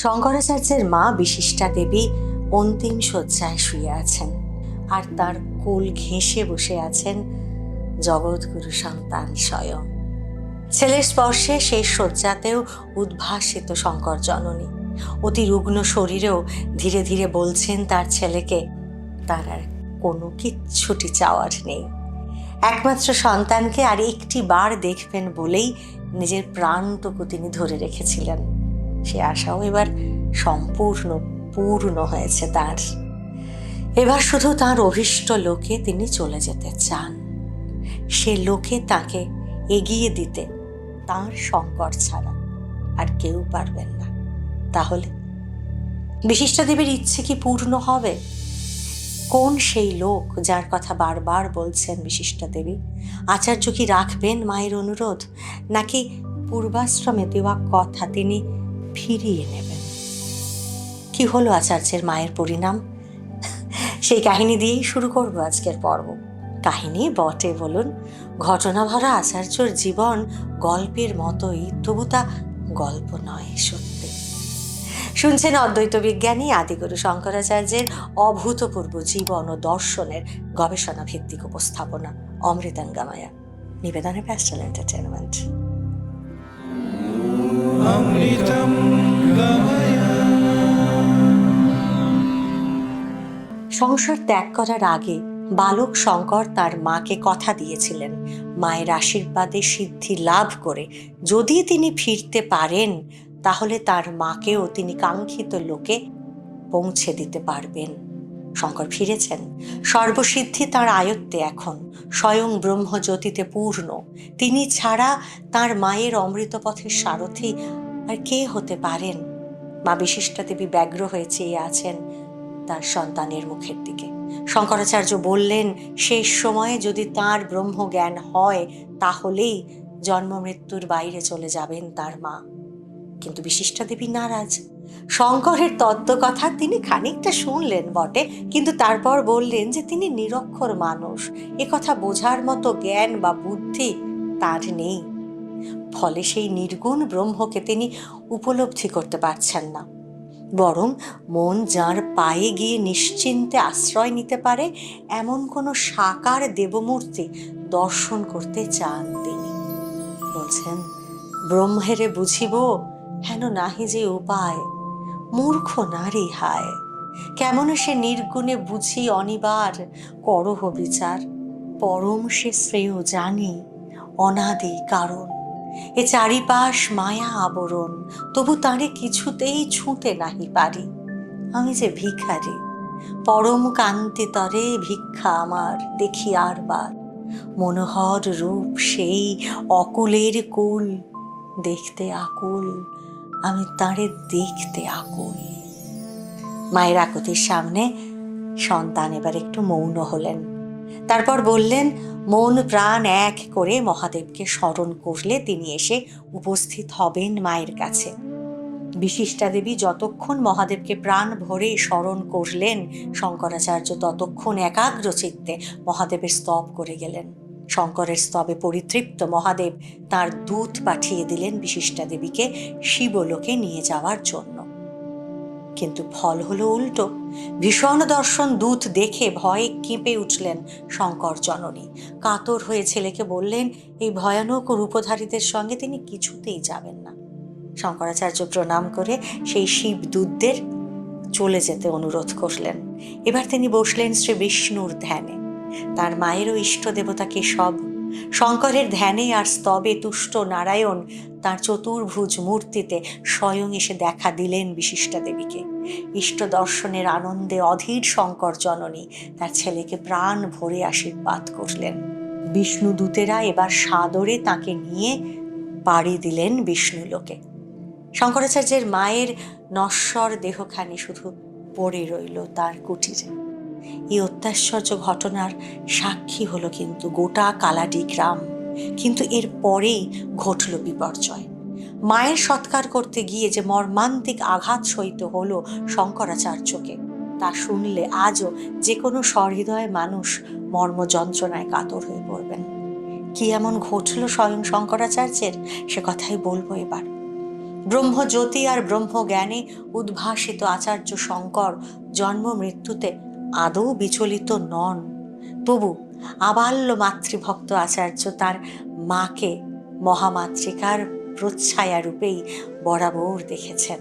শঙ্করাচার্যের মা বিশিষ্টা দেবী অন্তিম শয্যায় শুয়ে আছেন আর তার কোল ঘেঁষে বসে আছেন জগৎগুরু সন্তান স্বয়ং। ছেলের স্পর্শে সেই শয্যাতেও উদ্ভাসিত শঙ্কর জননী। অতি রুগ্ন শরীরেও ধীরে ধীরে বলছেন তার ছেলেকে, তার আর কোনো কিচ্ছুটি চাওয়ার নেই। একমাত্র সন্তানকে আর একটি বার দেখবেন বলেই নিজের প্রাণটুকু তিনি ধরে রেখেছিলেন। সে আশাও এবার সম্পূর্ণ, পূর্ণ হয়েছে তার। এবার শুধু তার অভিষ্ট লোকে তিনি চলে যেতে চান। সে লোকে তাকে এগিয়ে দিতে তার সংকট ছাড়া আর কেউ পারবেন না। তাহলে বিশিষ্টা দেবীর ইচ্ছে কি পূর্ণ হবে? কোন সেই লোক যার কথা বারবার বলছেন বিশিষ্টা দেবী? আচার্য কি রাখবেন মায়ের অনুরোধ? নাকি পূর্বাশ্রমে দেওয়া কথা তিনি ফিরিয়ে নেবেন। কি হলো আচার্যের মায়ের পরিণাম? সেই কাহিনী দিয়েই শুরু করব আজকের পর্ব। কাহিনী বটে বলুন। ঘটনা ভরা আচার্যর জীবন গল্পের মতোই, তবু তা গল্প নয় সত্যি। শুনছেন অদ্বৈত বিজ্ঞানী আদিগুরু শঙ্করাচার্যের অভূতপূর্ব জীবন ও দর্শনের গবেষণা ভিত্তিক উপস্থাপনা, অমৃতাঙ্গামায়া। নিবেদনে প্যাস্টাল এন্টারটেনমেন্ট সংসার ত্যাগ করার আগে বালক শঙ্কর তার মাকে কথা দিয়েছিলেন। মায়ের আশীর্বাদে সিদ্ধি লাভ করে যদি তিনি ফিরতে পারেন, তাহলে তার মাকেও তিনি কাঙ্ক্ষিত লোকে পৌঁছে দিতে পারবেন। শঙ্কর ফিরেছেন। সর্বসিদ্ধি তার আয়ত্তে এখন, স্বয়ং ব্রহ্মজ্যোতিতে পূর্ণ। তিনি ছাড়া তার মায়ের অমৃতপথের সারথি আর কে হতে পারেন? মা বিশিষ্টা দেবী ব্যগ্র হয়ে চেয়ে আছেন তার সন্তানের মুখের দিকে। শঙ্করাচার্য বললেন, শেষ সময়ে যদি তার ব্রহ্মজ্ঞান হয়, তাহলেই জন্ম মৃত্যুর বাইরে চলে যাবেন তার মা। কিন্তু বিশিষ্টা দেবী নারাজ। শঙ্করের তত্ত্ব কথা তিনি খানিকটা শুনলেন বটে, কিন্তু তারপর বললেন যে তিনি নিরক্ষর মানুষ। কথা বোঝার মতো জ্ঞান বা বুদ্ধি তার নেই। ফলে সেই নির্গুণ ব্রহ্মকে তিনি উপলব্ধি করতে পারছেন না। বরং মন যার পায়ে গিয়ে নিশ্চিন্তে আশ্রয় নিতে পারে, এমন কোনো সাকার দেবমূর্তি দর্শন করতে চান তিনি। বলছেন, ব্রহ্মেরে বুঝিব, হেন নাহি যে উপায়। মূর্খ নারী হায়। কেমন সে নির্গুণে বুঝি অনিবার করহ বিচার। পরম সে শ্রেয় জানি অনাদি কারণ। এ চারিপাশ মায়া আবরণ, তবু তারে কিছুতেই ছুঁতে নাহি পারি। আমি যে ভিখারি, পরম কান্তি তরে ভিক্ষা আমার দেখি আর বার। মনোহর রূপ সেই অকুলের কুল, দেখতে আকুল আমি তাঁরে দেখতে আকুল। মায়ের আকুতির সামনে সন্তান এবার একটু মৌন হলেন। তারপর বললেন, মন প্রাণ এক করে মহাদেবকে স্মরণ করলে তিনি এসে উপস্থিত হবেন মায়ের কাছে। বিশিষ্টা দেবী যতক্ষণ মহাদেবকে প্রাণ ভরে স্মরণ করলেন, শঙ্করাচার্য ততক্ষণ একাগ্র চিত্তে মহাদেবের স্তব করে গেলেন। শঙ্করের স্তবে পরিতৃপ্ত মহাদেব তার দূত পাঠিয়ে দিলেন বিশিষ্টা দেবীকে শিবলোকে নিয়ে যাওয়ার জন্য। কিন্তু ফল হলো উল্টো। ভীষণ দর্শন দূত দেখে ভয়ে কেঁপে উঠলেন শঙ্কর জননী। কাতর হয়ে ছেলেকে বললেন, এই ভয়ানক রূপধারীদের সঙ্গে তিনি কিছুতেই যাবেন না। শঙ্করাচার্য প্রণাম করে সেই শিব দূতদের চলে যেতে অনুরোধ করলেন। এবার তিনি বসলেন শ্রী বিষ্ণুর ধ্যানে। তার মায়েরও ইষ্ট দেবতা সব। শঙ্করের ধ্যানে আর স্তবে তুষ্ট নারায়ণ তার চতুর্ভুজ মূর্তিতে স্বয়ং এসে দেখা দিলেন বিশিষ্টা দেবীকে। ইষ্ট দর্শনের আনন্দে অধীর শঙ্কর জননী তার ছেলেকে প্রাণ ভরে আশীর্বাদ করলেন। বিষ্ণু দূতেরা এবার সাদরে তাকে নিয়ে পাড়ি দিলেন বিষ্ণুলোকে। শঙ্করাচার্যের মায়ের নশ্বর দেহখানি শুধু পড়ে রইল তার কুটিরে এই অত্যাশ্চর্য ঘটনার সাক্ষী হলো কিন্তু গোটা কালাডি গ্রাম। কিন্তু এর পরেই ঘটল বিপর্যয়। মায়ের সৎকার করতে গিয়ে যে মর্মান্তিক আঘাত সহিত হলো শঙ্করাচার্যকে, তা শুনলে আজও যে কোনো সহৃদয় মানুষ মর্ম যন্ত্রণায় কাতর হয়ে পড়বেন। কি এমন ঘটল স্বয়ং শঙ্করাচার্যের? সে কথাই বলব এবার। ব্রহ্মজ্যোতি আর ব্রহ্মজ্ঞানে উদ্ভাসিত আচার্য শঙ্কর জন্ম মৃত্যুতে আদৌ বিচলিত নন। তবু আবাল্য মাতৃভক্ত আচার্য তার মাকে মহামাতৃকার প্রচ্ছায়া রূপেই বরাবর দেখেছেন।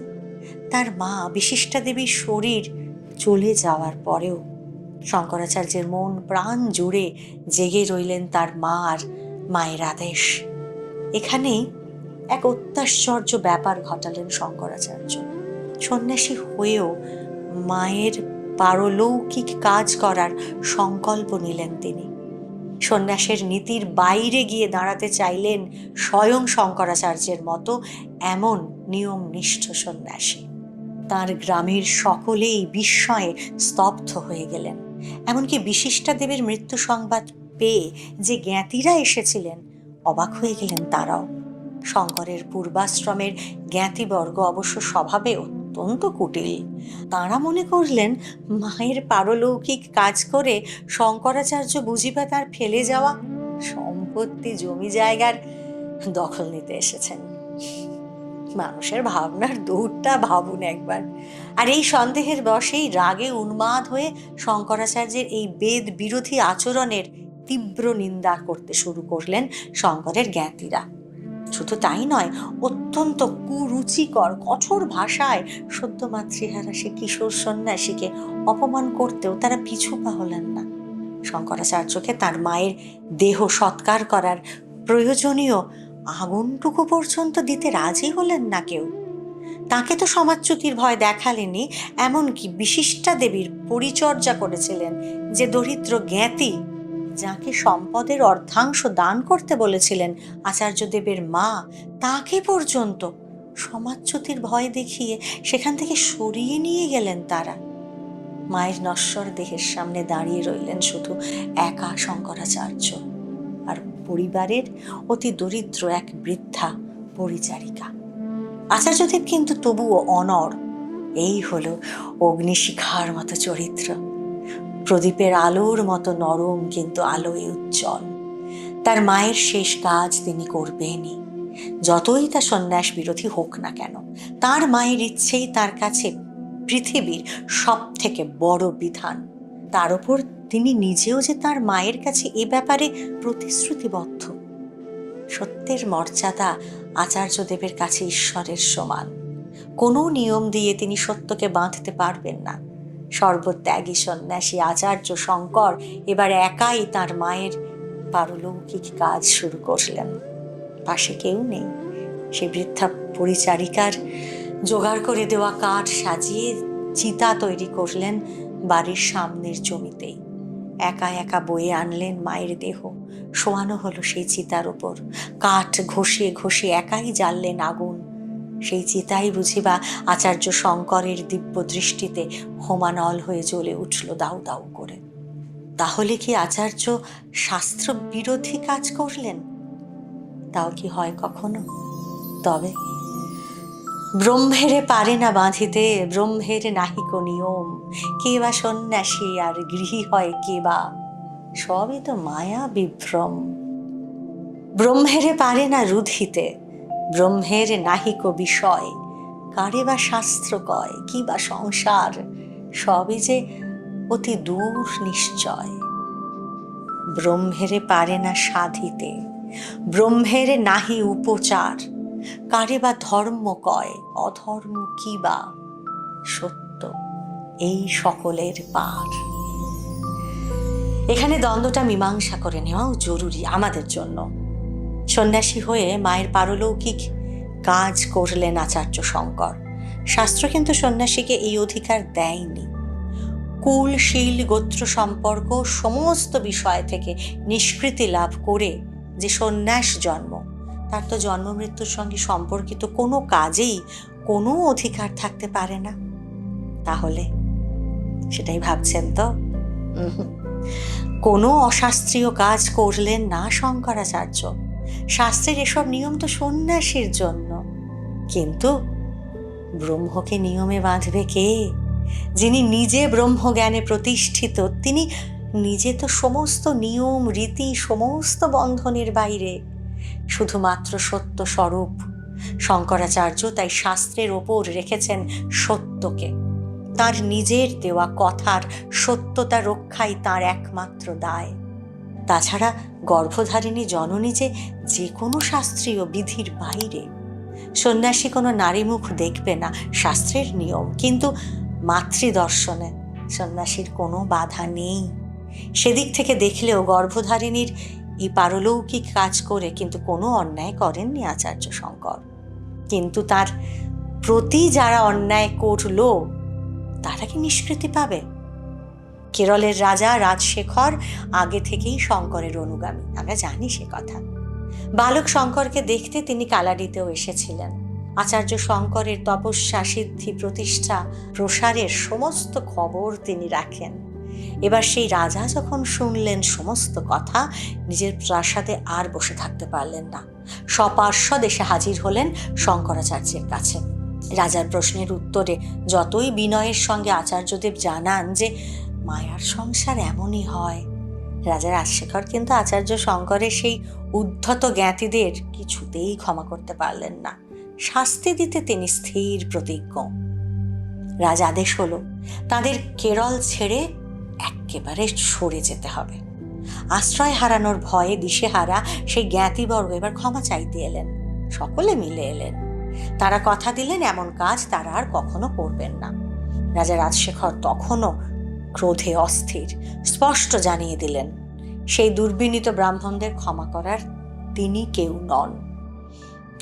তার মা বিশিষ্টা দেবীর শরীর চলে যাওয়ার পরেও শঙ্করাচার্যের মন প্রাণ জুড়ে জেগে রইলেন তার মা আর মায়ের আদেশ। এখানেই এক অত্যাশ্চর্য ব্যাপার ঘটালেন শঙ্করাচার্য। সন্ন্যাসী হয়েও মায়ের পারলৌকিক কাজ করার সংকল্প নিলেন তিনি। সন্ন্যাসের নীতির বাইরে গিয়ে দাঁড়াতে চাইলেন স্বয়ং শঙ্করাচার্যের মতো এমন নিয়মনিষ্ঠ সন্ন্যাসী। তার গ্রামের সকলেই বিস্ময়ে স্তব্ধ হয়ে গেলেন। এমনকি বিশিষ্টা দেবীর মৃত্যু সংবাদ পেয়ে যে জ্ঞাতিরা এসেছিলেন, অবাক হয়ে গেলেন তারাও। শঙ্করের পূর্বাশ্রমের জ্ঞাতিবর্গ অবশ্য স্বভাবে অত্যন্ত কুটিল। তাঁরা মনে করলেন, মায়ের পারলৌকিক কাজ করে শঙ্করাচার্য বুঝিবা তার ফেলে যাওয়া সম্পত্তি জমি জায়গার দখল নিতে এসেছেন। মানুষের ভাবনার দৌড়টা ভাবুন একবার। আর এই সন্দেহের বশেই রাগে উন্মাদ হয়ে শঙ্করাচার্যের এই বেদ বিরোধী আচরণের তীব্র নিন্দা করতে শুরু করলেন শঙ্করের জ্ঞাতিরা। শুধু তাই নয়, অত্যন্ত কুরুচিকর, কঠোর ভাষায় সদ্য মাতৃহারা সে কিশোর সন্ন্যাসীকে অপমান করতেও তারা পিছু পা হলেন না। শঙ্করাচার্যকে তার মায়ের দেহ সৎকার করার প্রয়োজনীয় আগুনটুকু পর্যন্ত দিতে রাজি হলেন না কেউ। তাকে তো সমাজচ্যুতির ভয় দেখালেনি, এমনকি বিশিষ্টা দেবীর পরিচর্যা করেছিলেন যে দরিদ্র জ্ঞাতি যাকে সম্পদের অর্ধাংশ দান করতে বলেছিলেন আচার্যদেবের মা, তাকে পর্যন্ত সমাজচ্যুতির ভয় দেখিয়ে সেখান থেকে সরিয়ে নিয়ে গেলেন তারা। মায়ের নশ্বর দেহের সামনে দাঁড়িয়ে রইলেন শুধু একা শঙ্করাচার্য আর পরিবারের অতি দরিদ্র এক বৃদ্ধা পরিচারিকা। আচার্যদেব কিন্তু তবুও অনর এই হলো অগ্নিশিখার মতো চরিত্র। প্রদীপের আলোর মতো নরম কিন্তু আলোয় উজ্জ্বল। তার মায়ের শেষ কাজ তিনি করবেনই। যতই তা সন্ন্যাস বিরোধী হোক না কেন, তার মায়ের ইচ্ছেই তার কাছে পৃথিবীর সব থেকে বড় বিধান। তার উপর তিনি নিজেও যে তার মায়ের কাছে এ ব্যাপারে প্রতিশ্রুতিবদ্ধ। সত্যের মর্যাদা আচার্যদেবের কাছে ঈশ্বরের সমান। কোনো নিয়ম দিয়ে তিনি সত্যকে বাঁধতে পারবেন না। সর্বত্যাগী সন্ন্যাসী আচার্য শঙ্কর এবার একাই তার মায়ের পারলৌকিক কাজ শুরু করলেন। পাশে কেউ নেই। সে বৃদ্ধা পরিচারিকার জোগাড় করে দেওয়া কাঠ সাজিয়ে চিতা তৈরি করলেন বাড়ির সামনের জমিতেই। একা একা বয়ে আনলেন মায়ের দেহ। শোয়ানো হলো সেই চিতার উপর। কাঠ ঘষে ঘষে একাই জ্বাললেন আগুন। সেই চিতাই বুঝিবা আচার্য শঙ্করের দিব্য দৃষ্টিতে হোমানল হয়ে জ্বলে উঠল দাউ দাউ করে। তাহলে কি আচার্য শাস্ত্র বিরোধী কাজ করলেন? তাও কি হয় কখনো? তবে ব্রহ্মেরে পারে না বাঁধিতে ব্রহ্মের নাহিক নিয়ম। কে বা সন্ন্যাসী আর গৃহী হয় কে বা? সবই তো মায়া বিভ্রম। ব্রহ্মেরে পারে না রুধিতে ব্রহ্মের নাহিক বিষয়। কারে বা শাস্ত্র কয়, কি বা সংসার, সবই যে অতি দূর নিশ্চয়। ব্রহ্মেরে পারে না সাধিতে, ব্রহ্মের নাহি উপচার। কারে বা ধর্ম কয়, অধর্ম কি বা? সত্য, এই সকলের পার। এখানে দ্বন্দ্বটা মীমাংসা করে নেওয়াও জরুরি আমাদের জন্য। সন্ন্যাসী হয়ে মায়ের পারলৌকিক কাজ করলেন আচার্য শঙ্কর। শাস্ত্র কিন্তু সন্ন্যাসীকে এই অধিকার দেয়নি। কুল, শীল, গোত্র সম্পর্ক সমস্ত বিষয় থেকে নিষ্কৃতি লাভ করে যে সন্ন্যাস জন্ম, তার তো জন্ম মৃত্যুর সঙ্গে সম্পর্কিত কোনো কাজেই কোনো অধিকার থাকতে পারে না। তাহলে সেটাই ভাবছেন তো। কোনো অশাস্ত্রীয় কাজ করলেন না শঙ্করাচার্য। শাস্ত্রের এসব নিয়ম তো সন্ন্যাসীর জন্য। কিন্তু ব্রহ্মকে নিয়মে বাঁধবে কে? যিনি নিজে ব্রহ্মজ্ঞানে প্রতিষ্ঠিত, তিনি নিজে তো সমস্ত নিয়ম, রীতি, সমস্ত বন্ধনের বাইরে। শুধুমাত্র সত্য স্বরূপ। শঙ্করাচার্য তাই শাস্ত্রের ওপর রেখেছেন সত্যকে। তার নিজের দেওয়া কথার সত্যতা রক্ষাই তার একমাত্র দায়। তাছাড়া গর্ভধারিণী জননী যে যে কোনো শাস্ত্রীয় বিধির বাইরে। সন্ন্যাসী কোনো নারী মুখ দেখবে না, শাস্ত্রের নিয়ম, কিন্তু মাতৃদর্শনে সন্ন্যাসীর কোনো বাধা নেই। সেদিক থেকে দেখলেও গর্ভধারিণীর এই পারলৌকিক কাজ করে কিন্তু কোনো অন্যায় করেননি আচার্য শঙ্কর। কিন্তু তার প্রতি যারা অন্যায় করল, তারা কি নিষ্কৃতি পাবে? কেরলের রাজা রাজশেখর আগে থেকেই শঙ্করের অনুগামী। আমরা জানি সে কথা। বালক শঙ্করকে দেখতে তিনি কালাডিতেও এসেছিলেন। আচার্য শঙ্করের তপস্যা সিদ্ধি প্রতিষ্ঠা, প্রসারের সমস্ত খবর তিনি রাখেন। এবার সেই রাজা যখন শুনলেন সমস্ত কথা, নিজের প্রাসাদে আর বসে থাকতে পারলেন না। সপার্শ্বদ এসে হাজির হলেন শঙ্করাচার্যের কাছে। রাজার প্রশ্নের উত্তরে যতই বিনয়ের সঙ্গে আচার্যদেব জানান যে মায়ার সংসার এমনই হয়। রাজা রাজশেখর কিন্তু আচার্য শঙ্করের সেই উদ্ধত জ্ঞাতিদের কিছুতেই ক্ষমা করতে পারলেন না। শাস্তি দিতে তিনি স্থির প্রতিজ্ঞ। রাজা আদেশ হলো, তাদের কেরল ছেড়ে একেবারে সরে যেতে হবে। আশ্রয় হারানোর ভয়ে দিশেহারা সেই জ্ঞাতিবর্গ এবার ক্ষমা চাইতে এলেন, সকলে মিলে এলেন। তারা কথা দিলেন, এমন কাজ তারা আর কখনো করবেন না। রাজা রাজশেখর তখনও ক্রোধে অস্থির, স্পষ্ট জানিয়ে দিলেন, সেই দুর্বিনীত ব্রাহ্মণদের ক্ষমা করার তিনি কেউ নন।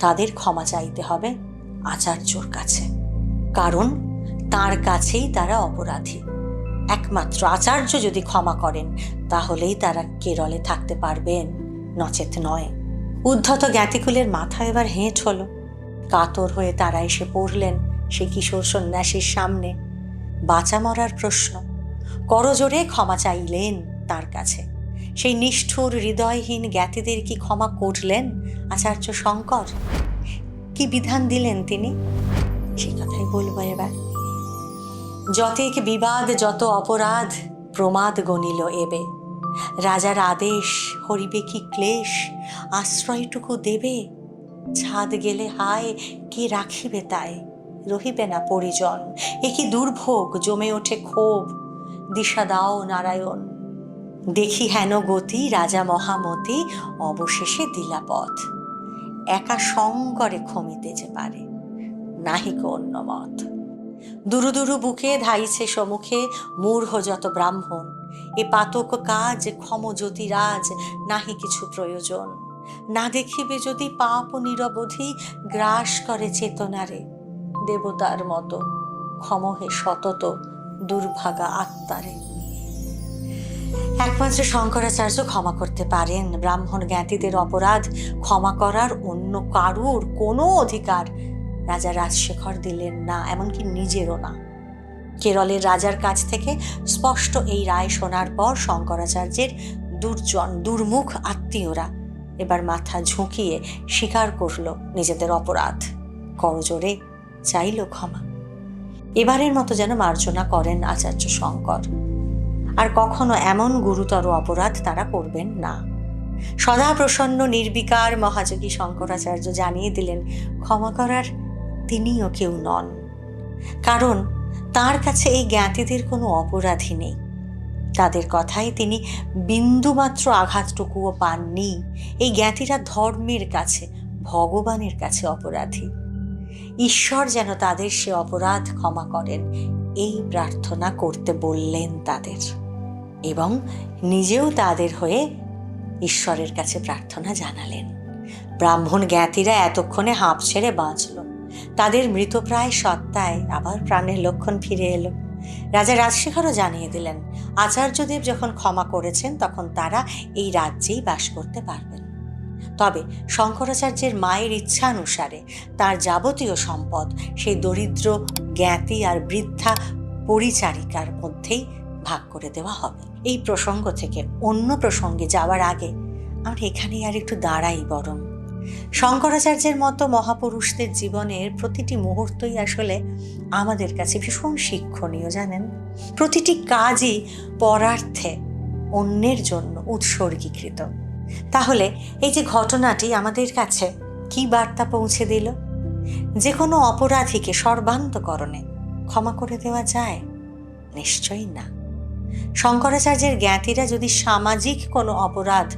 তাদের ক্ষমা চাইতে হবে আচার্যর কাছে। কারণ তার কাছেই তারা অপরাধী। একমাত্র আচার্য যদি ক্ষমা করেন, তাহলেই তারা কেরলে থাকতে পারবেন। নচেত নয়। উদ্ধত জ্ঞাতিকুলের মাথা এবার হেঁট হলো। কাতর হয়ে তারা এসে পড়লেন সে কিশোর সন্ন্যাসীর সামনে। বাঁচা মরার প্রশ্ন করজোরে ক্ষমা চাইলেন তার কাছে। সেই নিষ্ঠুর হৃদয়হীন জ্ঞাতিদের কি ক্ষমা করলেন আচার্য শঙ্কর? কি বিধান দিলেন তিনি? সে কথাই বলব এবার। যতেক বিবাদ, যত অপরাধ প্রমাদ গণিল এবে। রাজার আদেশ হরিবে কি ক্লেশ? আশ্রয়টুকু দেবে? ছাদ গেলে হায়, কে রাখিবে তাই? রহিবে না পরিজন। এ কি দুর্ভোগ, জমে ওঠে ক্ষোভ। দিশা দাও নারায়ণ। দেখি হেন গতি রাজা মহামতি অবশেষে দিলা পথ একা সঙ্গরে ক্ষমিতে যে পারে নাহিক অন্য মত। দুরু দুরু বুকে ধাইছে সমুখে মূর্হ যত ব্রাহ্মণ। এ পাতক কাজ ক্ষম জ্যোতিরাজ নাহি কিছু প্রয়োজন। না দেখিবে যদি পাপ নিরবধি গ্রাস করে চেতনারে। দেবতার মতো ক্ষমহে সতত দুর্ভাগা আত্মারে। একমাত্র শঙ্করাচার্য ক্ষমা করতে পারেন। ব্রাহ্মণ জ্ঞাতিদের অপরাধ ক্ষমা করার অন্য কারুর কোনো অধিকার রাজা রাজশেখর দিলেন না, এমনকি নিজেরও না। কেরলের রাজার কাছ থেকে স্পষ্ট এই রায় শোনার পর শঙ্করাচার্যের দুর্জন, দুর্মুখ আত্মীয়রা এবার মাথা ঝুঁকিয়ে স্বীকার করল নিজেদের অপরাধ। করজোরে চাইল ক্ষমা। এবারের মতো যেন মার্জনা করেন আচার্য শঙ্কর। আর কখনো এমন গুরুতর অপরাধ তারা করবেন না। সদা প্রসন্ন, নির্বিকার মহাযোগী শঙ্করাচার্য জানিয়ে দিলেন, ক্ষমা করার তিনিও কেউ নন। কারণ তার কাছে এই জ্ঞাতিদের কোনো অপরাধী নেই। তাদের কথায় তিনি বিন্দুমাত্র আঘাতটুকুও পাননি। এই জ্ঞাতিরা ধর্মের কাছে, ভগবানের কাছে অপরাধী। ঈশ্বর যেন তাদের সে অপরাধ ক্ষমা করেন। এই প্রার্থনা করতে বললেন তাদের এবং নিজেও তাদের হয়ে ঈশ্বরের কাছে প্রার্থনা জানালেন। ব্রাহ্মণ জ্ঞাতিরা এতক্ষণে হাঁপ ছেড়ে বাঁচল। তাদের মৃতপ্রায় সত্তায় আবার প্রাণের লক্ষণ ফিরে এলো। রাজা রাজশেখরও জানিয়ে দিলেন, আচার্যদেব যখন ক্ষমা করেছেন তখন তারা এই রাজ্যেই বাস করতে পারবেন। তবে শঙ্করাচার্যের মায়ের ইচ্ছানুসারে তার যাবতীয় সম্পদ সেই দরিদ্র, জ্ঞাতি আর বৃদ্ধা পরিচারিকার মধ্যেই ভাগ করে দেওয়া হবে। এই প্রসঙ্গ থেকে অন্য প্রসঙ্গে যাওয়ার আগে আমরা এখানেই আর একটু দাঁড়াই বরং। শঙ্করাচার্যের মতো মহাপুরুষদের জীবনের প্রতিটি মুহূর্তই আসলে আমাদের কাছে ভীষণ শিক্ষণীয়, জানেন? প্রতিটি কাজই পরার্থে অন্যের জন্য উৎসর্গীকৃত। তাহলে এই যে ঘটনাটি আমাদের কাছে কি বার্তা পৌঁছে দিল? যে কোনো অপরাধীকে সর্বান্তকরণে ক্ষমা করে দেওয়া যায়? নিশ্চয়ই না। শঙ্করাচার্যের জ্ঞাতিরা যদি সামাজিক কোনো অপরাধ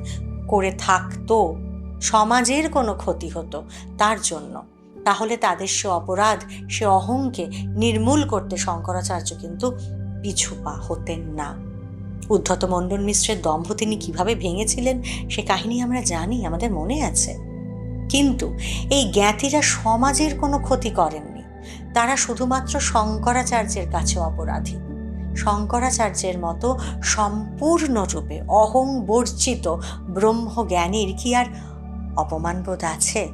করে থাকতো, সমাজের কোনো ক্ষতি হতো, তার জন্য, তাহলে তাদের সে অপরাধ, সে অহংকে নির্মূল করতে শঙ্করাচার্য কিন্তু পিছু পা হতেন না। উদ্ধত মণ্ডন মিশ্রের দম্ভ তিনি কীভাবে ভেঙেছিলেন, সে কাহিনী আমরা জানি, আমাদের মনে আছে। কিন্তু এই জ্ঞাতিরা সমাজের কোনো ক্ষতি করেননি। তারা শুধুমাত্র শঙ্করাচার্যের কাছে অপরাধী। শঙ্করাচার্যের মতো সম্পূর্ণরূপে অহং বর্জিত ব্রহ্মজ্ঞানীর কি আর অপমানবোধ আছে?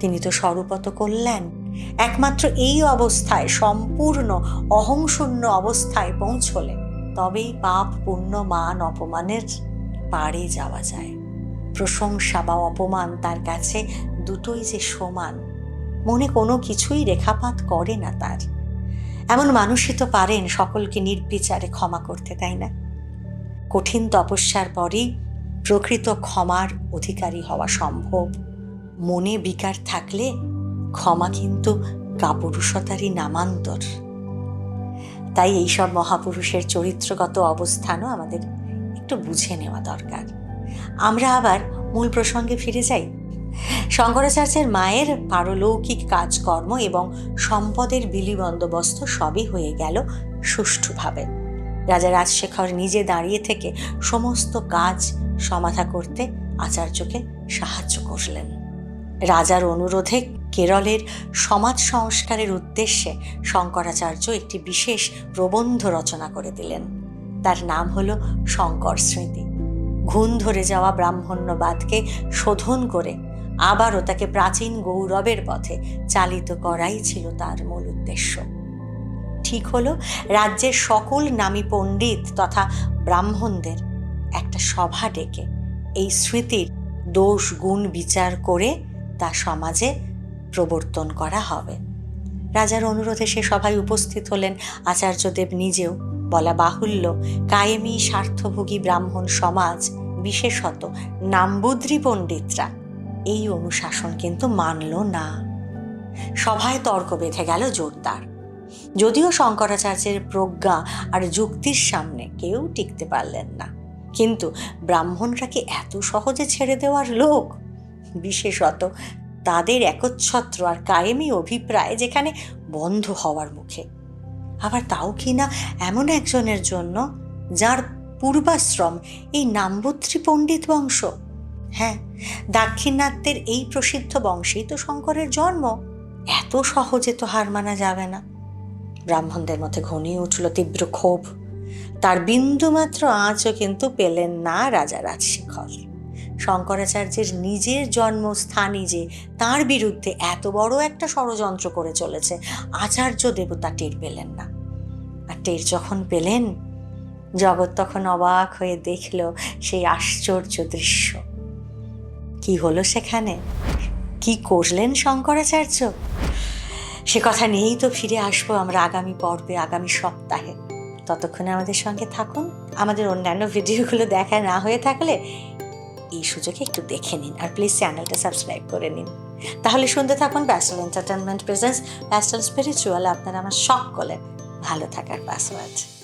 তিনি তো স্বরূপত করলেন একমাত্র এই অবস্থায়, সম্পূর্ণ অহংশূন্য অবস্থায় পৌঁছলে তবেই পাপ, পুণ্য, মান, অপমানের পারে যাওয়া যায়। প্রশংসা বা অপমান তার কাছে দুটোই যে সমান, মনে কোনো কিছুই রেখাপাত করে না তার। এমন মানুষই তো পারেন সকলকে নির্বিচারে ক্ষমা করতে, তাই না? কঠিন তপস্যার পরই প্রকৃত ক্ষমার অধিকারী হওয়া সম্ভব। মনে বিকার থাকলে ক্ষমা কিন্তু কাপুরুষতারই নামান্তর। তাই এইসব মহাপুরুষের চরিত্রগত অবস্থানও আমাদের একটু বুঝে নেওয়া দরকার। আমরা আবার মূল প্রসঙ্গে ফিরে যাই। শঙ্করাচার্যের মায়ের পারলৌকিক কাজকর্ম এবং সম্পদের বিলি বন্দোবস্ত সবই হয়ে গেল সুষ্ঠুভাবে। রাজা রাজশেখর নিজে দাঁড়িয়ে থেকে সমস্ত কাজ সমাধা করতে আচার্যকে সাহায্য করলেন। রাজার অনুরোধে কেরলের সমাজ সংস্কারের উদ্দেশ্যে শঙ্করাচার্য একটি বিশেষ প্রবন্ধ রচনা করে দিলেন। তার নাম হল শঙ্কর স্মৃতি। ঘুণ ধরে যাওয়া ব্রাহ্মণ্যবাদকে শোধন করে আবারও তাকে প্রাচীন গৌরবের পথে চালিত করাই ছিল তার মূল উদ্দেশ্য। ঠিক হলো, রাজ্যের সকল নামী পণ্ডিত তথা ব্রাহ্মণদের একটা সভা ডেকে। এই স্মৃতির দোষ গুণ বিচার করে তা সমাজে প্রবর্তন করা হবে। রাজার অনুরোধে সে সভায় উপস্থিত হলেন আচার্যদেব নিজেও। বলা বাহুল্য, কায়েমি স্বার্থভোগী ব্রাহ্মণ সমাজ, বিশেষত নাম্বুদ্রি পণ্ডিতরা, এই অনুশাসন কিন্তু মানল না। সভায় তর্ক বেঁধে গেল জোরদার। যদিও শঙ্করাচার্যের প্রজ্ঞা আর যুক্তির সামনে কেউ টিকতে পারলেন না। কিন্তু ব্রাহ্মণরা কি এত সহজে ছেড়ে দেওয়ার লোক? বিশেষত তাদের একচ্ছত্র আর কায়েমি অভিপ্রায় যেখানে বন্ধ হওয়ার মুখে। আবার তাও কি না এমন একজনের জন্য যার পূর্বাশ্রম এই নাম্বুত্রী পণ্ডিত বংশ? হ্যাঁ দাক্ষিণাত্যের এই প্রসিদ্ধ বংশেই তো শঙ্করের জন্ম। এত সহজে তো হার মানা যাবে না। ব্রাহ্মণদের মধ্যে ঘনিয়ে উঠল তীব্র ক্ষোভ। তার বিন্দুমাত্র আঁচও কিন্তু পেলেন না রাজা রাজশেখর। শঙ্করাচার্যের নিজের জন্মস্থানই যে তার বিরুদ্ধে এত বড় একটা ষড়যন্ত্র করে চলেছে, আচার্য দেবতা টের পেলেন না। আর টের যখন পেলেন, জগৎ তখন অবাক হয়ে দেখল সেই আশ্চর্য দৃশ্য। কি হলো সেখানে? কি করলেন শঙ্করাচার্য? সে কথা নিয়েই তো ফিরে আসব আমরা আগামী পর্বে, আগামী সপ্তাহে। ততক্ষণে আমাদের সঙ্গে থাকুন। আমাদের অন্যান্য ভিডিওগুলো দেখা না হয়ে থাকলে এই সুযোগে একটু দেখে নিন আর প্লিজ চ্যানেলটা সাবস্ক্রাইব করে নিন। তাহলে শুনতে থাকুন ব্যাসল এন্টারটেনমেন্ট প্রেজেন্স ব্যাসল স্পিরিচুয়াল আপনারা আমার করলেন ভালো থাকার পাসওয়ার্ড